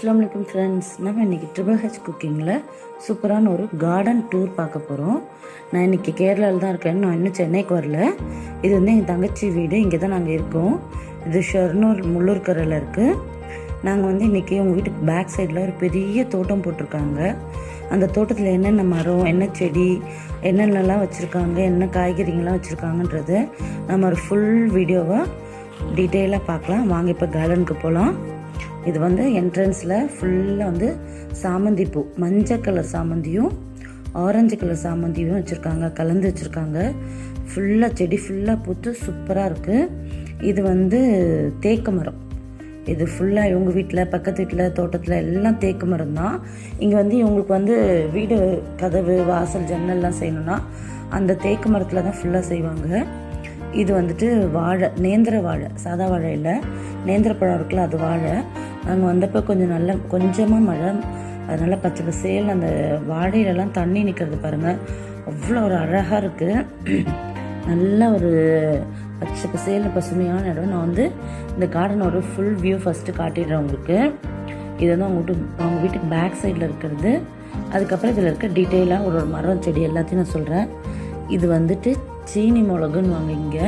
அஸ்லாம் வலைக்கம் ஃப்ரெண்ட்ஸ் நம்ம இன்றைக்கி ட்ரிபிள் ஹெச் குக்கிங்கில் சூப்பரான ஒரு கார்டன் டூர் பார்க்க போகிறோம் நான் இன்றைக்கி கேரளாவில் தான் இருக்கேன். நான் இன்னும் சென்னைக்கு வரல. இது வந்து எங்கள் தங்கச்சி வீடு. இங்கே தான் நாங்கள் இருக்கோம். இது ஷொர்னூர் முள்ளூர்கரையில் இருக்குது நாங்கள் வந்து இன்றைக்கி உங்கள் வீட்டுக்கு பேக் சைடில் ஒரு பெரிய தோட்டம் போட்டிருக்காங்க. அந்த தோட்டத்தில் என்னென்ன மரம் என்ன செடி என்னென்னலாம் வச்சுருக்காங்க என்ன காய்கறிங்கள்லாம் வச்சுருக்காங்கன்றது நம்ம ஒரு ஃபுல் வீடியோவை டீட்டெயிலாக பார்க்கலாம். வாங்க இப்போ கார்டனுக்கு போகலாம் இது வந்து என்ட்ரன்ஸில் ஃபுல்லாக வந்து சாமந்தி பூ. மஞ்சள் கலர் சாமந்தியும் ஆரஞ்சு கலர் சாமந்தியும் வச்சுருக்காங்க கலந்து வச்சுருக்காங்க. ஃபுல்லாக செடி ஃபுல்லாக பூத்து சூப்பராக இருக்குது இது வந்து தேக்கு மரம். இது ஃபுல்லாக இவங்க வீட்டில் பக்கத்து வீட்டில் தோட்டத்தில் எல்லாம் தேக்கு மரம் தான். இங்கே வந்து இவங்களுக்கு வந்து வீடு கதவு வாசல் ஜன்னல்லாம் செய்யணும்னா அந்த தேக்கு மரத்தில் தான் ஃபுல்லாக செய்வாங்க. இது வந்துட்டு வாழை நேந்திர வாழை சாதா வாழை இல்லை. நேந்திர பழம் இருக்குல்ல அது வாழை. நாங்கள் வந்தப்போ கொஞ்சம் நல்ல கொஞ்சமாக மழை. அதனால பச்சை பசேல் அந்த வாழையிலலாம் தண்ணி நிற்கிறது பாருங்கள் அவ்வளோ ஒரு அழகாக இருக்குது நல்ல ஒரு பச்சை பசேல் பசுமையான இடம். நான் வந்து இந்த கார்டன் ஒரு ஃபுல் வியூ ஃபஸ்ட்டு காட்டிடுறேன் உங்களுக்கு. இது வந்து அவங்க வீட்டு அவங்க வீட்டுக்கு பேக் சைடில் இருக்கிறது. அதுக்கப்புறம் இதில் இருக்க டீட்டெயிலாக ஒரு ஒரு மரம் செடி எல்லாத்தையும் நான் சொல்கிறேன் இது வந்துட்டு சீனி மிளகுன்னு வாங்க இங்கே.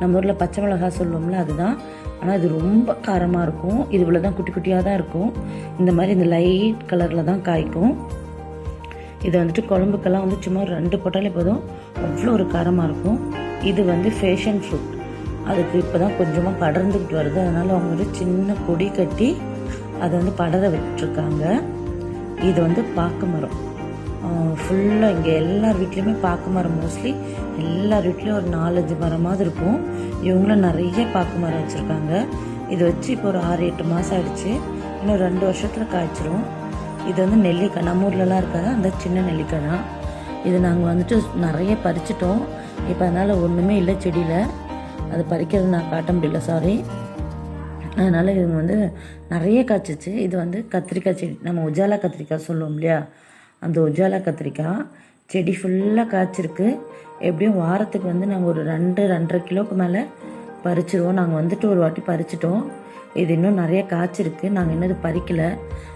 நம்ம ஊரில் பச்சை மிளகா சொல்லுவோம்ல அதுதான். ஆனால் இது ரொம்ப காரமாக இருக்கும். இது இவ்வளோ தான் குட்டி குட்டியாக தான் இருக்கும். இந்த மாதிரி இந்த லைட் கலரில் தான் காய்க்கும். இது வந்துட்டு குழம்புக்கெல்லாம் வந்து சும்மா ரெண்டு போட்டாலே போதும். அவ்வளோ ஒரு காரமாக இருக்கும். இது வந்து ஃபேஷன் ஃப்ரூட் அதுக்கு இப்போ தான் கொஞ்சமாக படர்ந்துக்கிட்டு வருது. அதனால் அவங்க வந்து சின்ன கொடி கட்டி அதை வந்து படர விட்டுருக்காங்க. இது வந்து பாக்கு மரம். ஃபுல்லாக இங்கே எல்லார் வீட்லேயுமே பாக்கு மரம் மோஸ்ட்லி எல்லார் வீட்லேயும் ஒரு நாலஞ்சு மரமாவது இருக்கும். இவங்களும் நிறைய பாக்கு மரம் வச்சுருக்காங்க. இது வச்சு இப்போ ஒரு ஆறு எட்டு மாதம் ஆயிடுச்சு. இன்னும் ரெண்டு வருஷத்தில் காய்ச்சிரும். இது வந்து நெல்லிக்காய். நம்ம ஊர்லலாம் இருக்காது அந்த சின்ன நெல்லிக்காய் தான். இது நாங்கள் வந்துட்டு நிறைய பறிச்சிட்டோம். இப்போ அதனால் ஒன்றுமே இல்லை செடியில். அது பறிக்கிறது நான் காட்ட முடியல சாரி அதனால் இவங்க வந்து நிறைய காய்ச்சிச்சு. இது வந்து கத்திரிக்காய் செடி. நம்ம உஜாலா கத்திரிக்காய் சொல்லுவோம் இல்லையா? அந்த உஜாலா கத்திரிக்காய். செடி ஃபுல்லாக காய்ச்சிருக்கு. எப்படியும் வாரத்துக்கு வந்து நாங்கள் ஒரு ரெண்டு ரெண்டரை கிலோக்கு மேலே பறிச்சிருவோம். நாங்கள் வந்துட்டு ஒரு வாட்டி பறிச்சிட்டோம். இது இன்னும் நிறைய காய்ச்சிருக்கு. நாங்கள் இன்னும் இது பறிக்கல.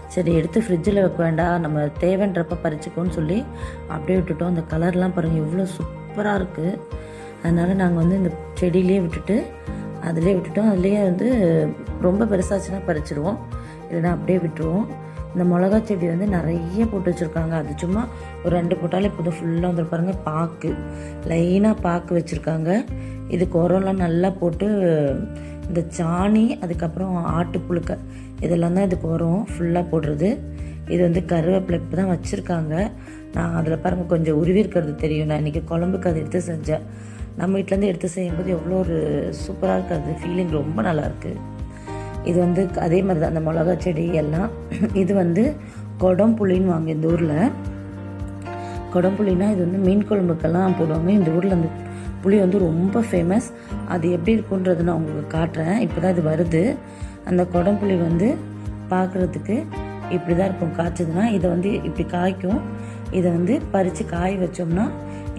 சரி எடுத்து ஃப்ரிட்ஜில் வைக்க வேண்டாம். நம்ம தேவைன்றப்ப பறிச்சுக்கோன்னு சொல்லி அப்படியே விட்டுட்டோம். அந்த கலர்லாம் பாருங்கள் எவ்வளோ சூப்பராக இருக்குது அதனால் நாங்கள் வந்து இந்த செடியிலே விட்டுட்டு அதிலே விட்டுட்டோம். அதுலேயே வந்து ரொம்ப பெருசாச்சுன்னா பறிச்சிடுவோம். இல்லைன்னா அப்படியே விட்டுருவோம். இந்த மிளகா செடி வந்து நிறைய போட்டு வச்சுருக்காங்க. அது சும்மா ஒரு ரெண்டு போட்டாலே இப்போதான் ஃபுல்லாக வந்து பாருங்க. பாக்கு. லைனாக பாக்கு வச்சுருக்காங்க. இதுக்கு உரம்லாம் நல்லா போட்டு இந்த சாணி அதுக்கப்புறம் ஆட்டு இதெல்லாம் தான் இதுக்கு உரம் ஃபுல்லாக போடுறது. இது வந்து கருவேப்பிலை இப்போ தான் வச்சுருக்காங்க. நான் அதில் பாருங்கள் கொஞ்சம் உருவி இருக்கிறது தெரியும். நான் இன்றைக்கி குழம்புக்கு அதை எடுத்து செஞ்சேன். நம்ம வீட்டிலேருந்து எடுத்து செய்யும்போது எவ்வளோ ஒரு சூப்பராக இருக்காது. ஃபீலிங் ரொம்ப நல்லாயிருக்கு இது வந்து அதே மாதிரி தான் அந்த மிளகா செடி எல்லாம். இது வந்து கொடம்புளின்னு வாங்க இந்த ஊரில். கொடம்புளினா இது வந்து மீன் குழம்புக்கெல்லாம் போடுவாங்க. இந்த ஊரில் அந்த புளி வந்து ரொம்ப ஃபேமஸ் அது எப்படி இருக்குன்றது நான் உங்களுக்கு காட்டுறேன். இப்போ தான் இது வருது. அந்த குடம்புளி வந்து பார்க்குறதுக்கு இப்படி தான் இருக்கும். காய்ச்சதுன்னா இதை வந்து இப்படி காய்க்கும். இதை வந்து பறித்து காய வச்சோம்னா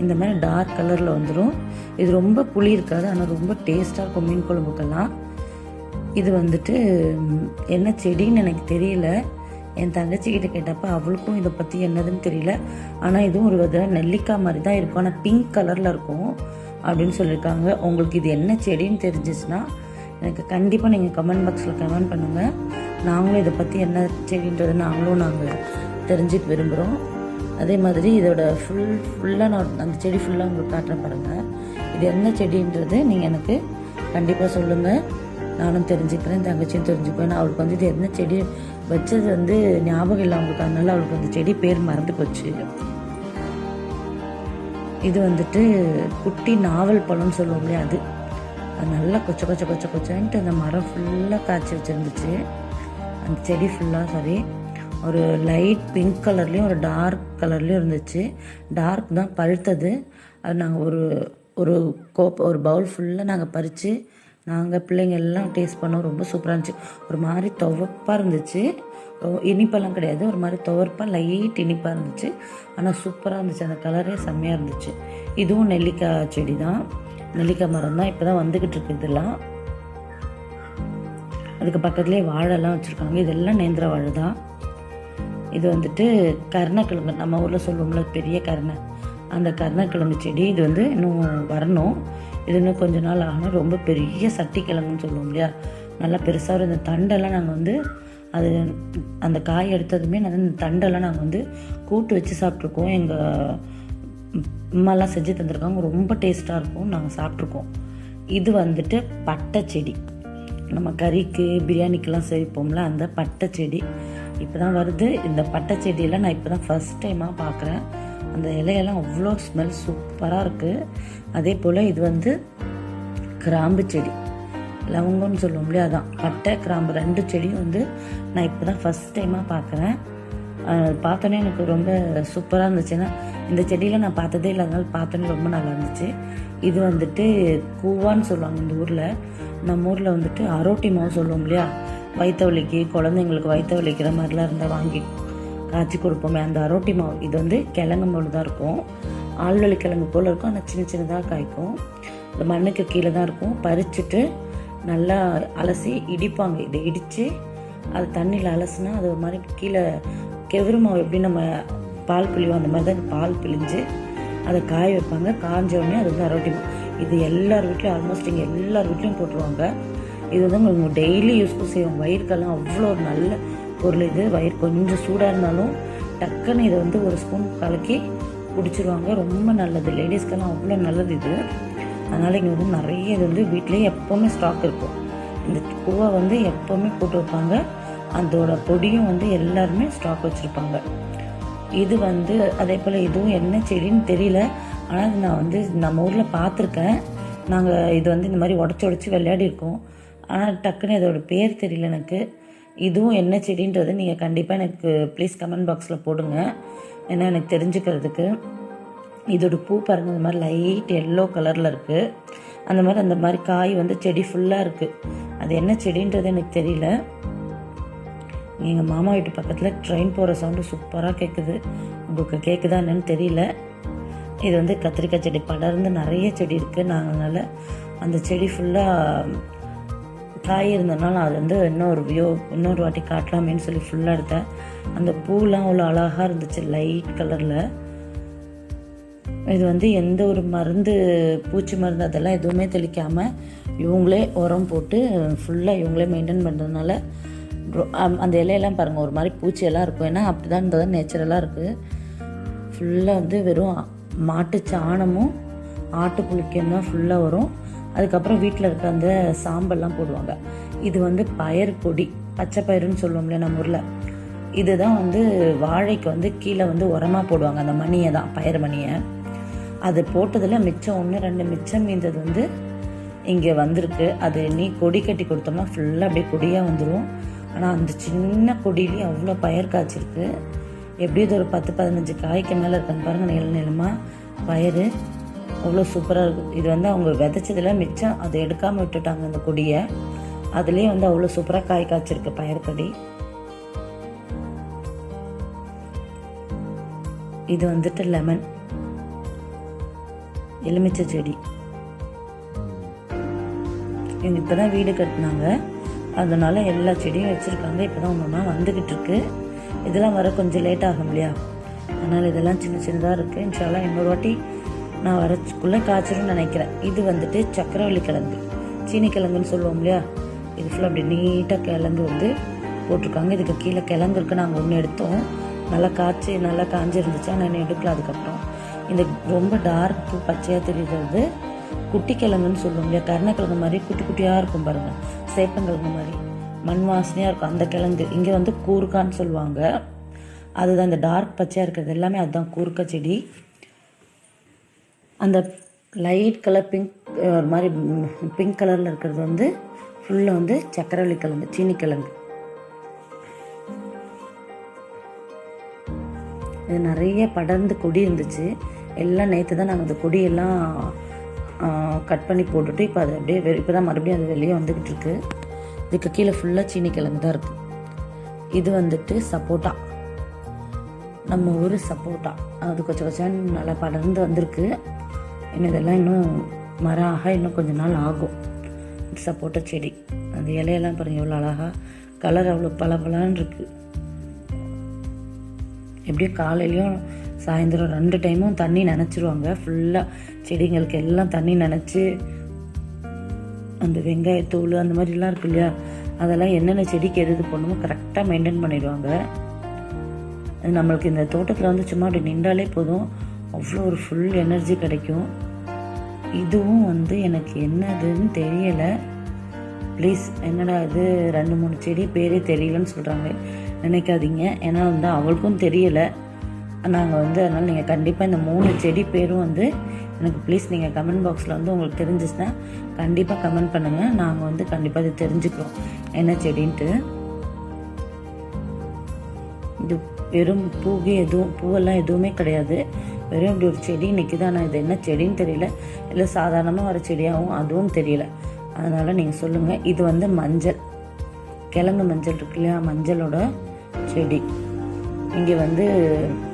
இந்த மாதிரி டார்க் கலரில் வந்துடும் இது ரொம்ப புளி இருக்காது ஆனால் ரொம்ப டேஸ்ட்டாக இருக்கும் மீன் குழம்புக்கெல்லாம். இது வந்துட்டு என்ன செடின்னு எனக்கு தெரியல. என் தங்கச்சி கிட்ட கேட்டப்ப அவளுக்கும் இதை பற்றி என்னதுன்னு தெரியல. ஆனால் இதுவும் ஒரு வித நெல்லிக்காய் மாதிரி தான் இருக்கும். ஆனால் பிங்க் கலரில் இருக்கும் அப்படின்னு சொல்லியிருக்காங்க உங்களுக்கு இது என்ன செடின்னு தெரிஞ்சிச்சுன்னா எனக்கு கண்டிப்பாக நீங்கள் கமெண்ட் பாக்ஸில் கமெண்ட் பண்ணுங்கள் நாங்களும் இதை பற்றி என்ன செடின்றது நாங்களும் நாங்கள் தெரிஞ்சுக்க விரும்புகிறோம் அதே மாதிரி இதோட ஃபுல் ஃபுல்லாக நான் அந்த செடி ஃபுல்லாக உங்களுக்கு காட்டுறேன் பாருங்கள் இது என்ன செடின்றது நீங்கள் எனக்கு கண்டிப்பாக சொல்லுங்கள் நானும் தெரிஞ்சுக்கிறேன் தங்கச்சியும் தெரிஞ்சுக்குவேன் அவளுக்கு வந்து இது என்ன செடி வச்சது வந்து ஞாபகம் இல்லை அவங்களுக்கு. அதனால அவளுக்கு அந்த செடி பேர் மறந்து போச்சு. இது வந்துட்டு குட்டி நாவல் பழம்னு சொல்லுவோம் இல்லையா அது? அது நல்லா கொச்ச கொச்ச கொச்ச கொச்சன்ட்டு அந்த மரம் ஃபுல்லாக காய்ச்சி வச்சுருந்துச்சு. அந்த செடி ஃபுல்லாக சாரி ஒரு லைட் பிங்க் கலர்லேயும் ஒரு டார்க் கலர்லேயும் இருந்துச்சு. டார்க் தான் பழுத்தது. அது நாங்கள் ஒரு ஒரு கோப் ஒரு பவுல் ஃபுல்லாக நாங்கள் பறித்து நாங்கள் பிள்ளைங்க எல்லாம் டேஸ்ட் பண்ணோம். ரொம்ப சூப்பராக இருந்துச்சு. ஒரு மாதிரி துவப்பாக இருந்துச்சு. இனிப்பெல்லாம் கிடையாது. ஒரு மாதிரி துவர்ப்பாக லைட் இனிப்பாக இருந்துச்சு. ஆனால் சூப்பராக இருந்துச்சு. அந்த கலரே செம்மையாக இருந்துச்சு. இதுவும் நெல்லிக்காய் செடி தான் நெல்லிக்காய் மரம் தான் இப்போ தான் வந்துக்கிட்டு இருக்கு இதெல்லாம். அதுக்கு பக்கத்துலேயே வாழைலாம் வச்சுருக்காங்க. இதெல்லாம் நேந்திர வாழை தான் இது வந்துட்டு கருணக்கிழங்கு. நம்ம ஊரில் சொல்லுவோம்ல பெரிய கருணை. அந்த கருணக்கிழங்கு செடி இது வந்து இன்னும் வரணும். இது இன்னும் கொஞ்ச நாள் ஆகணும். ரொம்ப பெரிய சட்டி கிழங்குன்னு சொல்லுவோம் இல்லையா? நல்லா பெருசாக வரும். இந்த தண்டெல்லாம் நாங்கள் வந்து அது அந்த காய் எடுத்ததுமே நான் இந்த தண்டெல்லாம் நாங்கள் வந்து கூட்டு வச்சு சாப்பிட்ருக்கோம் எங்கள் அம்மாலாம் செஞ்சு தந்திருக்காங்க. ரொம்ப டேஸ்ட்டாக இருக்கும். நாங்கள் சாப்பிட்ருக்கோம் இது வந்துட்டு பட்டை செடி. நம்ம கறிக்கு பிரியாணிக்கெலாம் சேர்ப்போம்ல அந்த பட்டை செடி. இப்போ தான் வருது. இந்த பட்டை செடியெல்லாம் நான் இப்போ தான் ஃபஸ்ட் டைமாக பார்க்குறேன் அந்த இலையெல்லாம் அவ்வளோ ஸ்மெல் சூப்பராக இருக்குது அதே போல் இது வந்து கிராம்பு செடி. லவங்கம்னு சொல்லுவோம் இல்லையா? அதான். பட்டை கிராம்பு ரெண்டு செடியும் வந்து நான் இப்போ தான் ஃபஸ்ட் டைமாக பார்க்குறேன் பார்த்தோன்னே எனக்கு ரொம்ப சூப்பராக இருந்துச்சுன்னா இந்த செடியில் நான் பார்த்ததே இல்லாதனால பார்த்தோன்னே ரொம்ப நல்லா இருந்துச்சு. இது வந்துட்டு கூவான்னு சொல்லுவாங்க இந்த ஊரில். நம்ம ஊரில் வந்துட்டு அரோட்டி மாவு சொல்லுவோம் இல்லையா? வயிற்று வலிக்கு குழந்தைங்களுக்கு வயிற்று வலிக்கிற மாதிரிலாம் இருந்தால் வாங்கி காய்ச்சி கொடுப்போமே அந்த அரோட்டி மாவு. இது வந்து கிழங்கு போல தான் இருக்கும். ஆழ்வழி கிழங்கு போல் இருக்கும். ஆனால் சின்ன சின்னதாக காய்க்கும். இந்த மண்ணுக்கு கீழே தான் இருக்கும். பறிச்சுட்டு நல்லா அலசி இடிப்பாங்க. இதை இடித்து அது தண்ணியில் அலசுனா அது ஒரு மாதிரி கீழே கெவுரு மாவு எப்படி நம்ம பால் பிழிவோம் அந்த மாதிரி தான் பால் பிழிஞ்சு அதை காய வைப்பாங்க. காஞ்ச உடனே அது வந்து அரோட்டி மாவு. இது எல்லார் வீட்லையும் ஆல்மோஸ்ட் இங்கே எல்லார் வீட்லையும் போட்டுருவாங்க. இது வந்து உங்களுக்கு டெய்லி யூஸ்ஃபுல் செய்வோம் வயிறுக்கெல்லாம் அவ்வளோ ஒரு நல்ல பொருள் இது வயிறு கொஞ்சம் சூடாக இருந்தாலும் டக்குன்னு இதை வந்து ஒரு ஸ்பூன் கலக்கி குடிச்சிருவாங்க. ரொம்ப நல்லது. லேடிஸ்க்கெல்லாம் அவ்வளோ நல்லது இது. அதனால் இங்கே வந்து நிறைய இது வந்து வீட்லேயே எப்போவுமே ஸ்டாக் இருக்கும். இந்த பூவை வந்து எப்போவுமே போட்டு வைப்பாங்க. அதோட பொடியும் வந்து எல்லாருமே ஸ்டாக் வச்சுருப்பாங்க. இது வந்து அதே போல் இதுவும் என்ன செடின்னு தெரியல. ஆனால் நான் வந்து நம்ம ஊரில் பார்த்துருக்கேன். நாங்கள் இது வந்து இந்த மாதிரி உடச்சி உடச்சி விளையாடி இருக்கோம் ஆனால் டக்குன்னு இதோட பேர் தெரியல எனக்கு. இதுவும் என்ன செடின்றது நீங்கள் கண்டிப்பாக எனக்கு ப்ளீஸ் கமெண்ட் பாக்ஸில் போடுங்க. ஏன்னா எனக்கு தெரிஞ்சுக்கிறதுக்கு. இதோட பூ பாருங்க இந்த மாதிரி லைட் எல்லோ கலரில் இருக்குது அந்த மாதிரி அந்த மாதிரி காய் வந்து செடி ஃபுல்லாக இருக்குது அது என்ன செடின்றது எனக்கு தெரியல. எங்கள் மாமா வீட்டு பக்கத்தில் ட்ரெயின் போகிற சவுண்டு சூப்பராக கேட்குது உங்களுக்கு கேட்குதா என்னன்னு தெரியல. இது வந்து கத்திரிக்காய் செடி படர்ந்து நிறைய செடி இருக்குது நாங்கள் அதனால் அந்த செடி ஃபுல்லாக காய் இருந்ததுனால அது வந்து இன்னொரு வியூ இன்னொரு வாட்டி காட்டலாமேன்னு சொல்லி ஃபுல்லாக எடுத்தேன். அந்த பூலாம் அவ்வளோ அழகாக இருந்துச்சு லைட் கலரில் இது வந்து எந்த ஒரு மருந்து பூச்சி மருந்து அதெல்லாம் எதுவுமே தெளிக்காமல் இவங்களே உரம் போட்டு ஃபுல்லாக இவங்களே மெயின்டைன் பண்ணுறதுனால அந்த இலையெல்லாம் பாருங்கள் ஒரு மாதிரி பூச்சியெல்லாம் இருக்கும். ஏன்னா அப்படி தான் இருந்தது நேச்சுரலாக இருக்குது ஃபுல்லாக வந்து வெறும் மாட்டு சாணமும் ஆட்டு புளிக்கையும் தான் ஃபுல்லாக வரும். அதுக்கப்புறம் வீட்டில் இருக்க அந்த சாம்பல்லாம் போடுவாங்க. இது வந்து பயர் கொடி பச்சை பயிறுன்னு சொல்லுவோம்ல நம்ம ஊரில். இதுதான் வந்து வாழைக்கு வந்து கீழே வந்து உரமாக போடுவாங்க. அந்த மணியை தான் பயிர் மணியை. அது போட்டதில் மிச்சம் ஒன்று ரெண்டு மிச்சம் மீந்தது வந்து இங்கே வந்திருக்கு. அது நீ கொடி கட்டி கொடுத்தோம்னா ஃபுல்லாக அப்படியே கொடியாக வந்துடும் ஆனால் அந்த சின்ன கொடியிலேயே அவ்வளோ பயிர் காய்ச்சிருக்கு. எப்படியும் ஒரு பத்து பதினஞ்சு காய்க்கு மேலே இருக்கான்னு பாருங்கள் நீள நீளமாக பயிர். அவ்வளோ சூப்பராக இருக்குது இது வந்து அவங்க விதைச்சதில் மிச்சம் அதை எடுக்காமல் விட்டுட்டாங்க அந்த கொடியை. அதுலேயே வந்து அவ்வளோ சூப்பராக காய் காய்ச்சிருக்கு பயிர் இது வந்துட்டு லெமன். எலுமிச்சை செடி. இவங்க இப்போ தான் வீடு கட்டினாங்க. அதனால எல்லா செடியும் வச்சுருக்காங்க. இப்போ தான் ஒன்று ஒன்றா வந்துக்கிட்டு இருக்கு. இதெல்லாம் வர கொஞ்சம் லேட் ஆகும் இல்லையா? அதனால் இதெல்லாம் சின்ன சின்னதாக இருக்குது இன்ஷால்லாம் இன்னொரு வாட்டி நான் வரச்சுக்குள்ளே காய்ச்சிரும்னு நினைக்கிறேன். இது வந்துட்டு சக்கரவள்ளி கிழங்கு. சீனி கிழங்குன்னு சொல்லுவோம் இல்லையா? இது ஃபுல்லாக அப்படி நீட்டாக கிழங்கு வந்து போட்டிருக்காங்க. இதுக்கு கீழே கிழங்கு இருக்கு. நாங்கள் ஒன்று எடுத்தோம். நல்லா காய்ச்சி நல்லா காஞ்சி இருந்துச்சு ஆனால் என்ன எடுக்கல அதுக்கப்புறம். இந்த ரொம்ப டார்க் பச்சையாக தெரியுறது குட்டி கிழங்குன்னு சொல்லுவோம் இல்லையா? கருணக்கிழங்கு மாதிரி குட்டி குட்டியாக இருக்கும் பாருங்க. சேப்பங்கிழங்கு மாதிரி. மண் வாசனையாக இருக்கும் அந்த கிழங்கு. இங்கே வந்து கூர்க்கான்னு சொல்லுவாங்க. அதுதான் இந்த டார்க் பச்சையாக இருக்கிறது. எல்லாமே அதுதான் கூர்க்கா செடி. அந்த லைட் கலர் பிங்க் ஒரு மாதிரி பிங்க் கலரில் இருக்கிறது வந்து ஃபுல்லாக வந்து சக்கரவள்ளி கிழங்கு சீனி கிழங்கு. இது நிறைய படர்ந்து கொடி இருந்துச்சு. எல்லாம் நேற்று தான் நாங்கள் அந்த கொடியெல்லாம் கட் பண்ணி போட்டுட்டு இப்போ அது அப்படியே இப்போ தான் மறுபடியும் அது வெளியே வந்துக்கிட்டு இருக்கு. இதுக்கு கீழே ஃபுல்லாக சீனி கிழங்கு தான் இருக்குது இது வந்துட்டு சப்போட்டா. நம்ம ஊர் சப்போட்டா. அது கொஞ்சம் கொஞ்சம் நல்லா படர்ந்து வந்திருக்கு. இதெல்லாம் இன்னும் மரம் ஆக இன்னும் கொஞ்ச நாள் ஆகும். சப்போட்டா செடி. அந்த இலையெல்லாம் பாருங்கள் எவ்வளோ அழகாக கலர் அவ்வளோ பளபளன்னு இருக்குது எப்படியும் காலையிலையும் சாயந்தரம் ரெண்டு டைமும் தண்ணி நினச்சிருவாங்க. ஃபுல்லாக செடிங்களுக்கு எல்லாம் தண்ணி நினச்சி அந்த வெங்காயத்தூள் அந்த மாதிரிலாம் இருக்கு இல்லையா? அதெல்லாம் என்னென்ன செடிக்கு எது இது பண்ணுமோ கரெக்டாக மெயின்டைன் பண்ணிடுவாங்க. அது நம்மளுக்கு இந்த தோட்டத்தில் வந்து சும்மா அப்படி நின்றாலே போதும். அவ்வளோ ஒரு ஃபுல் எனர்ஜி கிடைக்கும். இதுவும் வந்து எனக்கு என்னதுன்னு தெரியலை. ப்ளீஸ் என்னடா இது? ரெண்டு மூணு செடி பேரே தெரியலன்னு சொல்கிறாங்க நினைக்காதீங்க. ஏன்னா வந்து அவளுக்கும் தெரியலை. நாங்கள் வந்து அதனால் நீங்கள் கண்டிப்பாக இந்த மூணு செடி பேரும் வந்து எனக்கு ப்ளீஸ் நீங்கள் கமெண்ட் பாக்ஸில் வந்து உங்களுக்கு தெரிஞ்சிச்சுன்னா கண்டிப்பாக கமெண்ட் பண்ணுங்கள் நாங்கள் வந்து கண்டிப்பாக இதை தெரிஞ்சுக்கிறோம். என்ன செடின்ட்டு. இது வெறும் பூவே எதுவும் பூவெல்லாம் எதுவுமே கிடையாது. வெறும் இப்படி ஒரு செடி நிற்கிது ஆனால் இது என்ன செடின்னு தெரியல. இல்லை சாதாரணமாக வர செடியாகவும் அதுவும் தெரியல. அதனால் நீங்கள் சொல்லுங்கள் இது வந்து மஞ்சள். கிழங்கு மஞ்சள் இருக்கு இல்லையா? மஞ்சளோட செடி. இங்கே வந்து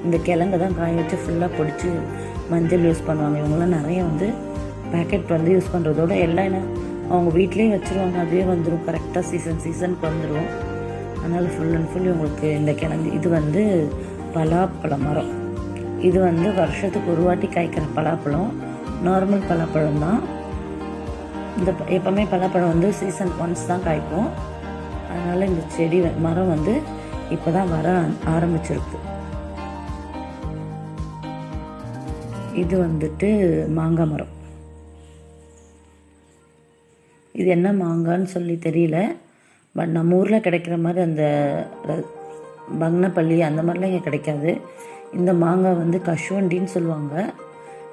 இந்த கிழங்கு தான் காய வச்சு ஃபுல்லாக பிடிச்சி மஞ்சள் யூஸ் பண்ணுவாங்க. இவங்களாம் நிறைய வந்து பேக்கெட் வந்து யூஸ் பண்ணுறதோட எல்லாம் என்ன? அவங்க வீட்லேயும் வச்சுருவாங்க. அதுவே வந்துடும் கரெக்டாக சீசன் சீசனுக்கு வந்துடும் அதனால் ஃபுல் அண்ட் ஃபுல் உங்களுக்கு இந்த கிழங்கு. இது வந்து பலாப்பழ மரம். இது வந்து வருஷத்துக்கு ஒரு வாட்டி காய்க்கிற பலாப்பழம். நார்மல் பலாப்பழம் தான். இந்த எப்போவுமே பலாப்பழம் வந்து சீசன் ஒன்ஸ் தான் காய்க்கும். அதனால் இந்த செடி வ- மரம் வந்து இப்போ தான் வர ஆரம்பிச்சிருக்கு. இது வந்துட்டு மாங்காய் மரம். இது என்ன மாங்கான்னு சொல்லி தெரியல. பட் நம்ம ஊரில் கிடைக்கிற மாதிரி அந்த ர- பங்கனப்பள்ளி அந்த மாதிரிலாம் இங்கே கிடைக்காது. இந்த மாங்காய் வந்து கஷ்வண்டின்னு சொல்லுவாங்க.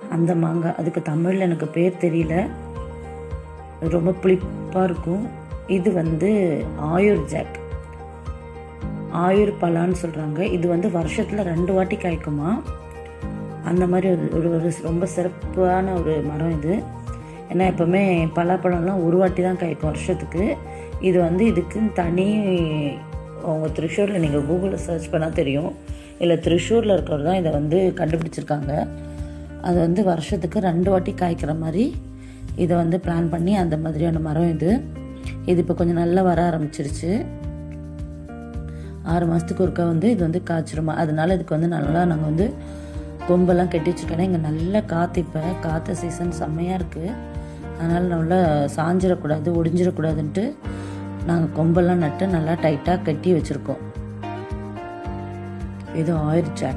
அந்த மாங்காய் அதுக்கு தமிழில் எனக்கு பேர் தெரியல. ரொம்ப புளிப்பாக இருக்கும். இது வந்து ஆயுர் ஜாக். ஆயுர் பலான்னு சொல்கிறாங்க இது வந்து வருஷத்தில் ரெண்டு வாட்டி காய்க்குமா? அந்த மாதிரி ஒரு ஒரு ஒரு ரொம்ப சிறப்பான ஒரு மரம் இது. ஏன்னா எப்போவுமே பலாப்பழம்லாம் ஒரு வாட்டி தான் காய்க்கும் வருஷத்துக்கு. இது வந்து இதுக்குன்னு தனி அவங்க திருஷூரில் நீங்கள் கூகுளில் சர்ச் பண்ணால் தெரியும். இல்லை திருஷூரில் இருக்கிறவர் தான் இதை வந்து கண்டுபிடிச்சிருக்காங்க. அது வந்து வருஷத்துக்கு ரெண்டு வாட்டி காய்க்கிற மாதிரி இதை வந்து பிளான் பண்ணி அந்த மாதிரியான மரம் இது. இது இப்போ கொஞ்சம் நல்லா வர ஆரம்பிச்சிருச்சு. ஆறு மாதத்துக்கு ஒருக்கா வந்து இது வந்து காய்ச்சிருமா? அதனால இதுக்கு வந்து நல்லா நாங்கள் வந்து கொம்பெல்லாம் கட்டி வச்சுருக்கோம் இங்கே நல்லா காற்று இப்போ. காற்று சீசன் செம்மையாக இருக்குது அதனால் நல்லா சாஞ்சிடக்கூடாது ஒடிஞ்சிடக்கூடாதுன்ட்டு நாங்கள் கொம்பெல்லாம் நட்டு நல்லா டைட்டாக கட்டி வச்சுருக்கோம். இது ஆயிடுச்சா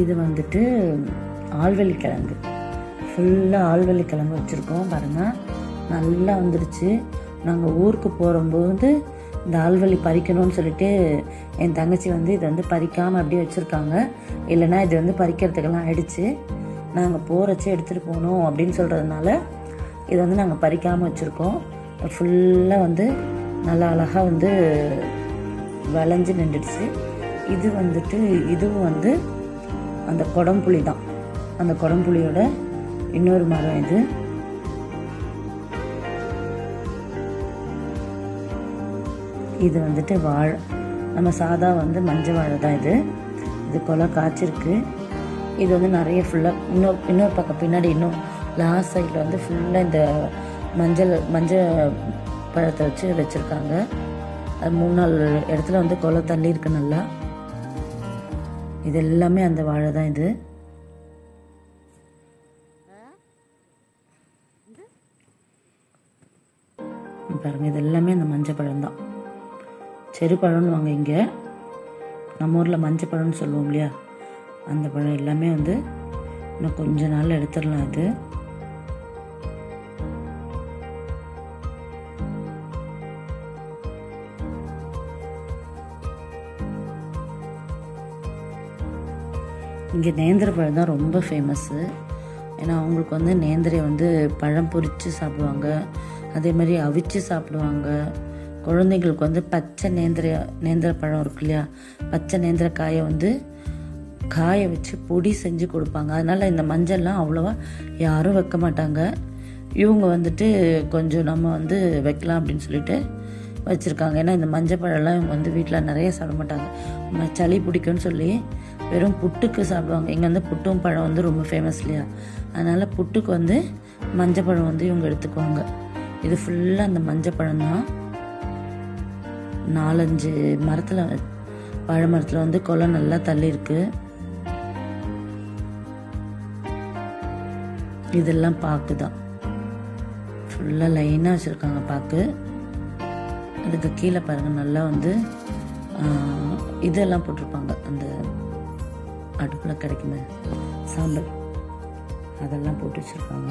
இது வந்துட்டு ஆழ்வெளி கிழங்கு ஃபுல்லாக ஆழ்வெளி கிழங்கு வச்சுருக்கோம் பாருங்கள் நல்லா வந்துருச்சு. நாங்கள் ஊருக்கு போகும்போது இந்த ஆழ்வெளி பறிக்கணும்னு சொல்லிட்டு என் தங்கச்சி வந்து இதை வந்து பறிக்காமல் அப்படியே வச்சுருக்காங்க. இல்லைன்னா இது வந்து பறிக்கிறதுக்கெல்லாம் ஆயிடுச்சு. நாங்கள் போகிறச்சே எடுத்துகிட்டு போகணும் அப்படின்னு சொல்கிறதுனால இதை வந்து நாங்கள் பறிக்காமல் வச்சுருக்கோம். ஃபுல்லாக வந்து நல்லா அழகாக வந்து விளைஞ்சு நின்றுடுச்சு. இது வந்துட்டு இதுவும் வந்து அந்த குடம்புளி தான். அந்த குடம்புளியோட இன்னொரு மரம் இது. இது வந்துட்டு வாழை. நம்ம சாதா வந்து மஞ்சள் வாழை தான் இது. இது கொலை காய்ச்சிருக்கு. இது வந்து நிறைய ஃபுல்லாக இன்னொரு இன்னொரு பக்கம் பின்னாடி இன்னும் லாஸ்ட் சைடில் வந்து ஃபுல்லாக இந்த மஞ்சள் மஞ்சள் பழத்தை வச்சு வச்சுருக்காங்க. அது மூணு நாலு இடத்துல வந்து கொலை தள்ளி இருக்கு நல்லா. இது எல்லாமே அந்த வாழை தான் இது. பாருங்க இது எல்லாமே அந்த மஞ்சள் பழம் தான். செருப்பழம்னு வாங்க இங்கே. நம்ம ஊரில் மஞ்சள் பழம்னு சொல்லுவோம் இல்லையா? அந்த பழம் எல்லாமே வந்து இன்னும் கொஞ்ச நாள் எடுத்துடலாம் இது இங்கே நேந்திர பழம் தான் ரொம்ப ஃபேமஸ்ஸு ஏன்னா அவங்களுக்கு வந்து நேந்திரையை வந்து பழம் பொரித்து சாப்பிடுவாங்க. அதே மாதிரி அவிச்சு சாப்பிடுவாங்க. குழந்தைங்களுக்கு வந்து பச்சை நேந்திர நேந்திர பழம் இருக்கு இல்லையா? பச்சை நேந்திர காயை வந்து காய வச்சு பொடி செஞ்சு கொடுப்பாங்க. அதனால் இந்த மஞ்சள்லாம் அவ்வளோவா யாரும் வைக்க மாட்டாங்க. இவங்க வந்துட்டு கொஞ்சம் நம்ம வந்து வைக்கலாம் அப்படின்னு சொல்லிட்டு வச்சுருக்காங்க. ஏன்னா இந்த மஞ்சள் பழம்லாம் இவங்க வந்து வீட்டில் நிறைய சாப்பிட மாட்டாங்க. சளி பிடிக்கும்னு சொல்லி வெறும் புட்டுக்கு சாப்பிடுவாங்க. இங்கே வந்து புட்டும் பழம் வந்து ரொம்ப ஃபேமஸ் இல்லையா? அதனால் புட்டுக்கு வந்து மஞ்சள் பழம் வந்து இவங்க எடுத்துக்குவாங்க. இது ஃபுல்லாக அந்த மஞ்சள் பழம் தான். நாலஞ்சு மரத்தில் பழமரத்தில் மரத்தில் வந்து கொலை நல்லா தள்ளியிருக்கு. இதெல்லாம் பாக்கு தான் ஃபுல்லாக லைனாக வச்சுருக்காங்க பாக்கு. அதுக்கு கீழே பாருங்கள் நல்லா வந்து இதெல்லாம் போட்டிருப்பாங்க. அந்த அடுப்பில் கிடைக்குமே சாம்பல். அதெல்லாம் போட்டு வச்சுருப்பாங்க.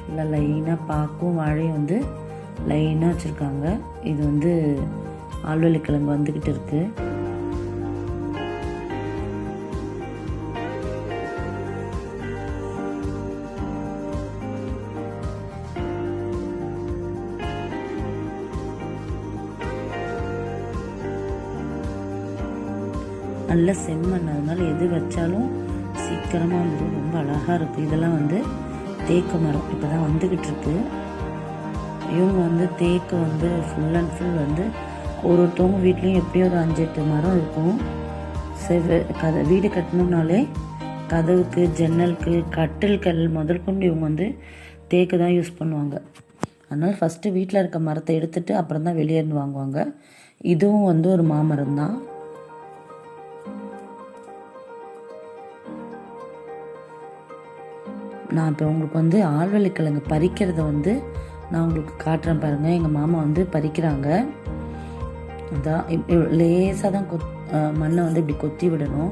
ஃபுல்லாக லைனாக பாக்கும் வாழையும் வந்து லைனாக வச்சுருக்காங்க. இது வந்து ஆழ்வெள்ளி வந்துக்கிட்டு இருக்குது நல்ல செம்மண். அதனால எது வச்சாலும் சீக்கிரமாக வந்துடும் ரொம்ப அழகாக இருக்கும். இதெல்லாம் வந்து தேக்கு மரம். இப்போ தான் வந்துக்கிட்டு இருக்கு இவங்க வந்து தேக்கு வந்து ஃபுல் அண்ட் ஃபுல் வந்து ஒரு ஒருத்தவங்க வீட்லேயும் எப்படியும் ஒரு அஞ்சு எட்டு மரம் இருக்கும். செவ கதை வீடு கட்டணும்னாலே கதவுக்கு ஜன்னலுக்கு கட்டில்கள் முதல் கொண்டு இவங்க வந்து தேக்கு தான் யூஸ் பண்ணுவாங்க. அதனால் ஃபஸ்ட்டு வீட்டில் இருக்க மரத்தை எடுத்துட்டு அப்புறம் தான் வெளியே வாங்குவாங்க. இதுவும் வந்து ஒரு மாமரம் தான் நான் இப்போ உங்களுக்கு வந்து ஆழ்வெள்ளி பறிக்கிறத வந்து நான் உங்களுக்கு காட்டுறேன் பாருங்கள் எங்கள் மாமா வந்து பறிக்கிறாங்க. அதான் லேசாக தான் கொத் மண்ணை வந்து இப்படி கொத்தி விடணும்.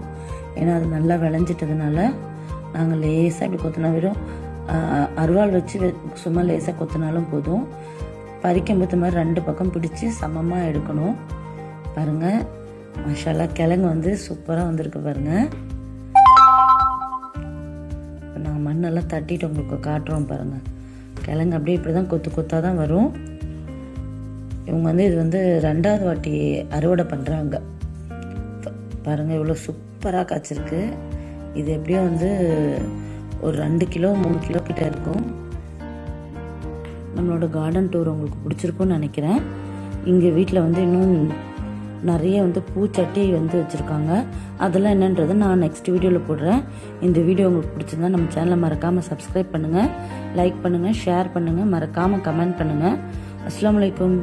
ஏன்னா அது நல்லா விளைஞ்சிட்டதுனால நாங்கள் லேசாக இப்படி கொத்தினா வெறும் அருவாள் வச்சு சும்மா லேசாக கொத்தினாலும் போதும். பறிக்கும்போது மாதிரி ரெண்டு பக்கம் பிடிச்சி சமமாக எடுக்கணும். பாருங்கள் மஷாலா கிழங்கு வந்து சூப்பராக வந்திருக்கு பாருங்கள் நல்லா தட்டிட்டு உங்களுக்கு காட்டுறோம் பாருங்கள் கிழங்கு அப்படியே இப்படி தான் கொத்து கொத்தாக தான் வரும். இவங்க வந்து இது வந்து ரெண்டாவது வாட்டி அறுவடை பண்ணுறாங்க பாருங்கள் இவ்வளோ சூப்பராக காய்ச்சிருக்கு. இது எப்படியும் வந்து ஒரு ரெண்டு கிலோ மூணு கிலோ கிட்ட இருக்கும். நம்மளோட கார்டன் டூர் உங்களுக்கு பிடிச்சிருக்கும்னு நினைக்கிறேன். இங்கே வீட்டில் வந்து இன்னும் நிறைய வந்து பூச்சட்டி வந்து வச்சுருக்காங்க. அதெல்லாம் என்னன்றதை நான் நெக்ஸ்ட் வீடியோவில் போடுறேன். இந்த வீடியோ உங்களுக்கு பிடிச்சிருந்தா நம்ம சேனலை மறக்காமல் சப்ஸ்கிரைப் பண்ணுங்கள் லைக் பண்ணுங்கள் ஷேர் பண்ணுங்கள் மறக்காமல் கமெண்ட் பண்ணுங்கள் அஸ்லாம் வலைக்கம்